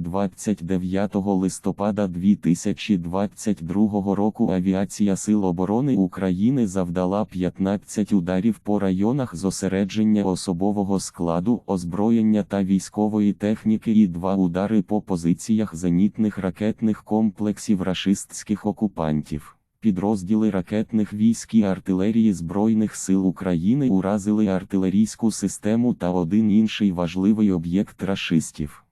29 листопада 2022 року авіація Сил оборони України завдала 15 ударів по районах зосередження особового складу, озброєння та військової техніки і два удари по позиціях зенітних ракетних комплексів рашистських окупантів. Підрозділи ракетних військ і артилерії Збройних сил України уразили артилерійську систему та один інший важливий об'єкт рашистів.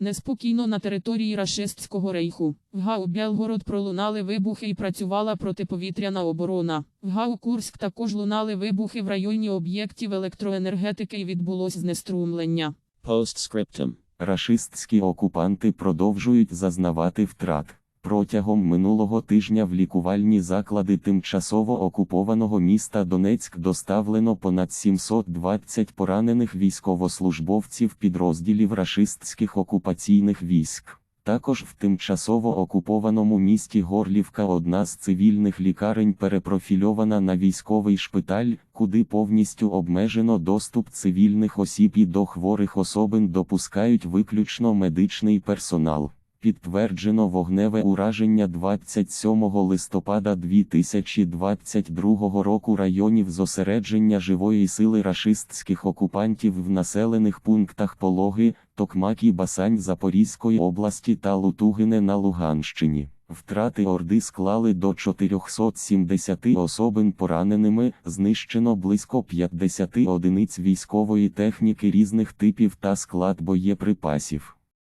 Неспокійно на території рашистського рейху. В ГАУ Белгород пролунали вибухи і працювала протиповітряна оборона. В ГАУ Курськ також лунали вибухи в районі об'єктів електроенергетики і відбулось знеструмлення. Постскриптум. Рашистські окупанти продовжують зазнавати втрат. Протягом минулого тижня в лікувальні заклади тимчасово окупованого міста Донецьк доставлено понад 720 поранених військовослужбовців підрозділів рашистських окупаційних військ. Також в тимчасово окупованому місті Горлівка одна з цивільних лікарень перепрофільована на військовий шпиталь, куди повністю обмежено доступ цивільних осіб і до хворих особин допускають виключно медичний персонал. Підтверджено вогневе ураження 27 листопада 2022 року районів зосередження живої сили рашистських окупантів в населених пунктах Пологи, Токмак і Басань Запорізької області та Лутугине на Луганщині. Втрати Орди склали до 470 особин пораненими, знищено близько 50 одиниць військової техніки різних типів та склад боєприпасів.